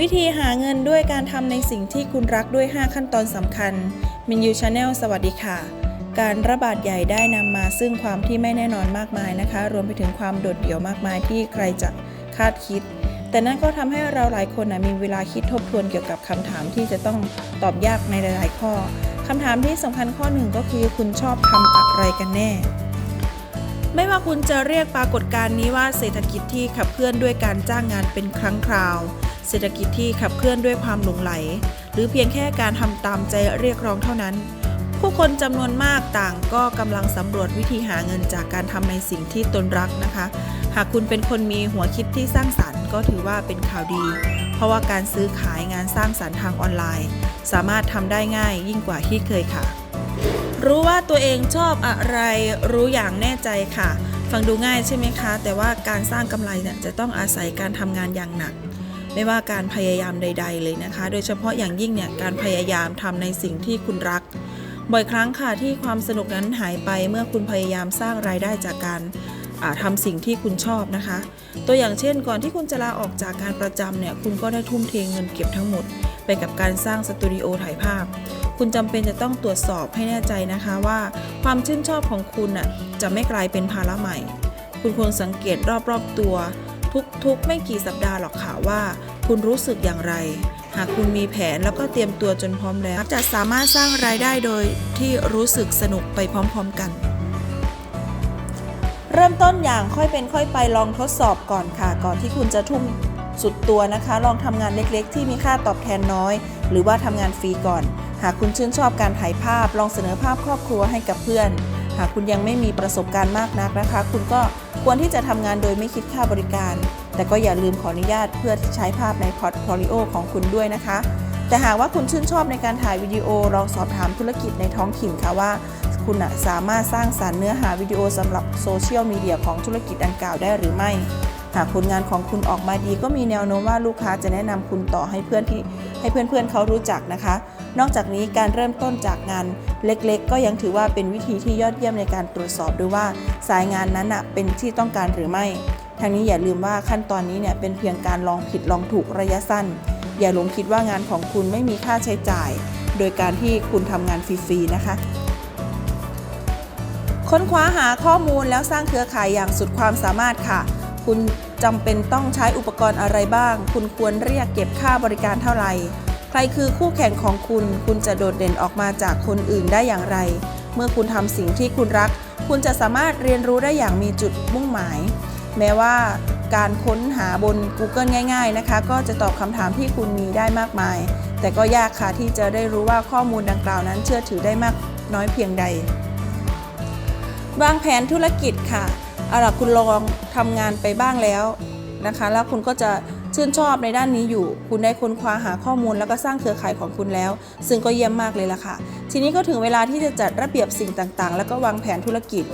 วิธีหาเงินด้วยการทำในสิ่งที่คุณรักด้วย 5 ขั้นตอนสำคัญมินยูชาแนลสวัสดีค่ะ การระบาดใหญ่ได้นำมาซึ่งความที่ไม่แน่นอนมากมายนะคะ รวมไปถึงความโดดเดี่ยวมากมายที่ใครจะคาดคิด แต่นั่นก็ทำให้เราหลายคนนะมีเวลาคิดทบทวนเกี่ยวกับคำถามที่จะต้องตอบยากในหลาย ๆ ข้อคำถามที่สำคัญข้อหนึ่งก็คือคุณชอบทำอะไรกันแน่ไม่ว่าคุณจะเรียกปรากฏการณ์นี้ว่าเศรษฐกิจที่ขับเคลื่อนด้วยการจ้างงานเป็นครั้งคราว เศรษฐกิจที่ขับเคลื่อนด้วยความหลงไหล หรือเพียงแค่การทำตามใจเรียกร้องเท่านั้น ผู้คนจำนวนมากต่างก็กำลังสำรวจวิธีหาเงินจากการทำในสิ่งที่ตนรักนะคะ หากคุณเป็นคนมีหัวคิดที่สร้างสรรค์ ก็ถือว่าเป็นข่าวดี เพราะว่าการซื้อขายงานสร้างสรรค์ทางออนไลน์ สามารถทำได้ง่ายยิ่งกว่าที่เคยค่ะ รู้ว่าตัวเองชอบอะไร รู้อย่างแน่ใจค่ะฟังดูง่ายใช่ไหมคะ แต่ว่าการสร้างกำไรเนี่ยจะต้องอาศัยการทำงานอย่างหนัก ไม่ว่าการพยายามใด ๆ เลยนะคะ โดยเฉพาะอย่างยิ่งเนี่ยการพยายามทำในสิ่งที่คุณรัก บ่อยครั้งค่ะที่ความสนุกนั้นหายไปเมื่อคุณพยายามสร้างรายได้จากการอ่าทำสิ่งที่คุณชอบนะคะ ตัวอย่างเช่น ก่อนที่คุณจะลาออกจากการประจำเนี่ยคุณก็ได้ทุ่มเทเงินเก็บทั้งหมด ไปกับการสร้างสตูดิโอถ่ายภาพ คุณจำเป็นจะต้องตรวจสอบให้แน่ใจนะคะว่าความชื่นชอบของคุณน่ะจะไม่กลายเป็นภาระใหม่ คุณควรสังเกตรอบๆตัว ทุกๆ ไม่กี่สัปดาห์หรอกค่ะว่า คุณรู้สึกอย่างไร หากคุณมีแผนแล้วก็เตรียมตัวจนพร้อมแล้วจะสามารถสร้างรายได้โดยที่รู้สึกสนุกไปพร้อมๆกัน เริ่มต้นอย่างค่อยเป็นค่อยไปลองทดสอบก่อนค่ะ ก่อนที่คุณจะทุ่มสุดตัวนะคะ ลองทำงานเล็กๆ ที่มีค่าตอบแทนน้อย หรือว่าทำงานฟรีก่อน หากคุณชื่นชอบการถ่ายภาพ ลองเสนอภาพครอบครัวให้กับเพื่อน หากคุณยังไม่มีประสบการณ์มากนักนะคะ คุณก็ควรที่จะทำงานโดยไม่คิดค่าบริการ แต่ก็อย่าลืมขออนุญาตเพื่อใช้ภาพในพอร์ตโฟลิโอของคุณด้วยนะคะ แต่หากว่าคุณชื่นชอบในการถ่ายวิดีโอลองสอบถามธุรกิจในท้องถิ่นค่ะว่า คุณสามารถสร้างสารรค์เนื้อหาวิดีโอสำหรับโซเชียลมีเดียของธุรกิจดังกล่าวได้หรือไม่ หากผลงานของคุณออกมาดี ก็มีแนวโน้มว่าลูกค้าจะแนะนำคุณต่อให้เพื่อนที่ให้เพื่อนๆเขารู้จักนะคะ นอกจากนี้การเริ่มต้นจากงานเล็กๆ ก็ยังถือว่าเป็นวิธีที่ยอดเยี่ยมในการตรวจสอบด้วยว่าสายงานนั้นเป็นที่ต้องการหรือไม่ทั้งนี้อย่าลืมว่าขั้นตอนนี้เนี่ยเป็นเพียงการลองผิดลองถูกระยะสั้น อย่าหลงคิดว่างานของคุณไม่มีค่าใช้จ่าย โดยการที่คุณทำงานฟรีๆนะคะ ค้นคว้าหาข้อมูลแล้วสร้างเครือข่ายอย่างสุดความสามารถค่ะ คุณจำเป็นต้องใช้อุปกรณ์อะไรบ้าง คุณควรเรียกเก็บค่าบริการเท่าไหร่ ใครคือคู่แข่งของคุณ คุณจะโดดเด่นออกมาจากคนอื่นได้อย่างไร เมื่อคุณทำสิ่งที่คุณรัก คุณจะสามารถเรียนรู้ได้อย่างมีจุดมุ่งหมาย แม้ว่าการค้นหาบน Google ง่าย ๆ นะคะ ก็จะตอบคำถามที่คุณมีได้มากมาย แต่ก็ยากค่ะที่จะได้รู้ว่าข้อมูลดังกล่าวนั้นเชื่อถือได้มากน้อยเพียงใด วางแผนธุรกิจค่ะ อาล่ะคุณลองทำงานไปบ้างแล้วนะคะ แล้วคุณก็จะชื่นชอบในด้านนี้อยู่ คุณได้ค้นคว้าหาข้อมูลแล้วก็สร้างเครือข่ายของคุณแล้ว ซึ่งก็เยี่ยมมากเลยล่ะค่ะ ทีนี้ก็ถึงเวลาที่จะจัดระเบียบสิ่งต่างๆ แล้วก็วางแผนธุรกิจ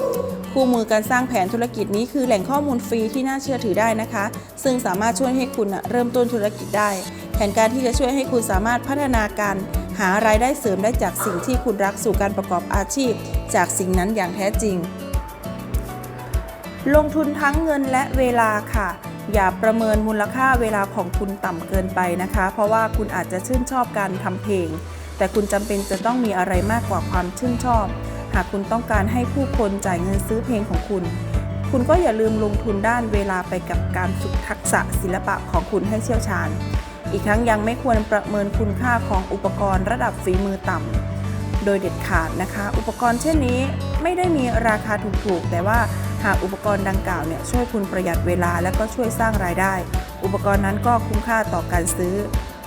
คู่มือการสร้างแผนธุรกิจนี้คือแหล่งข้อมูลฟรีที่น่าเชื่อถือได้นะคะ ซึ่งสามารถช่วยให้คุณเริ่มต้นธุรกิจได้ แผนการที่จะช่วยให้คุณสามารถพัฒนาการหารายได้เสริมได้จากสิ่งที่คุณรักสู่การประกอบอาชีพ จากสิ่งนั้นอย่างแท้จริง ลงทุนทั้งเงินและเวลาค่ะ อย่าประเมินมูลค่าเวลาของคุณต่ำเกินไปนะคะ เพราะว่าคุณอาจจะชื่นชอบการทำเพลง แต่คุณจำเป็นจะต้องมีอะไรมากกว่าความชื่นชอบ หากคุณต้องการให้ผู้คนจ่ายเงินซื้อเพลงของคุณ คุณก็อย่าลืมลงทุนด้านเวลาไปกับการฝึกทักษะศิลปะของคุณให้เชี่ยวชาญ อีกทั้งยังไม่ควรประเมินคุณค่าของอุปกรณ์ระดับฝีมือต่ำโดยเด็ดขาดนะคะ อุปกรณ์เช่นนี้ไม่ได้มีราคาถูกๆ แต่ว่า หากอุปกรณ์ดังกล่าวเนี่ยช่วยคุณประหยัดเวลาและก็ช่วยสร้างรายได้ อุปกรณ์นั้นก็คุ้มค่าต่อการซื้อ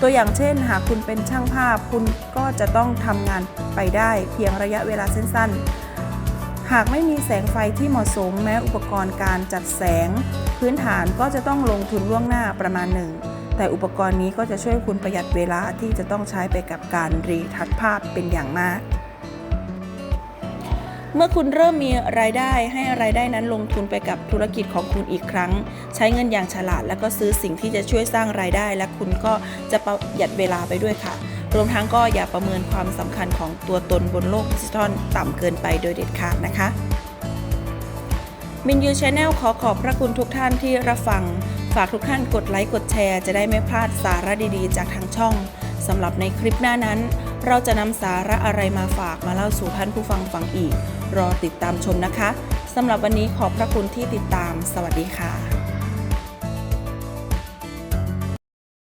ตัวอย่างเช่น หากคุณเป็นช่างภาพ คุณก็จะต้องทำงานไปได้เพียงระยะเวลาสั้นๆ หากไม่มีแสงไฟที่เหมาะสมแม้อุปกรณ์การจัดแสง พื้นฐานก็จะต้องลงทุนล่วงหน้าประมาณหนึ่งแต่อุปกรณ์นี้ก็จะช่วยคุณประหยัดเวลาที่จะต้องใช้ไปกับการรีทัชภาพเป็นอย่างมาก เมื่อคุณเริ่มมีรายได้ให้รายได้นั้นลงทุนไปกับธุรกิจของคุณอีกครั้ง ใช้เงินอย่างฉลาด แล้วก็ซื้อสิ่งที่จะช่วยสร้างรายได้ และคุณก็จะประหยัดเวลาไปด้วยค่ะ รวมทั้งก็อย่าประเมินความสำคัญของตัวตนบนโลกดิจิทัลต่ำเกินไปโดยเด็ดขาดนะคะมินยูชาแนลขอขอบพระคุณทุกท่านที่รับฟัง ฝากทุกท่านกดไลค์กดแชร์ จะได้ไม่พลาดสาระดีๆ จากทางช่องสำหรับในคลิปหน้านั้น เราจะนำสาระอะไรมาฝากมาเล่าสู่ท่านผู้ฟังฟังอีก รอติดตามชมนะคะสำหรับวันนี้ขอบพระคุณที่ติดตาม สวัสดีค่ะ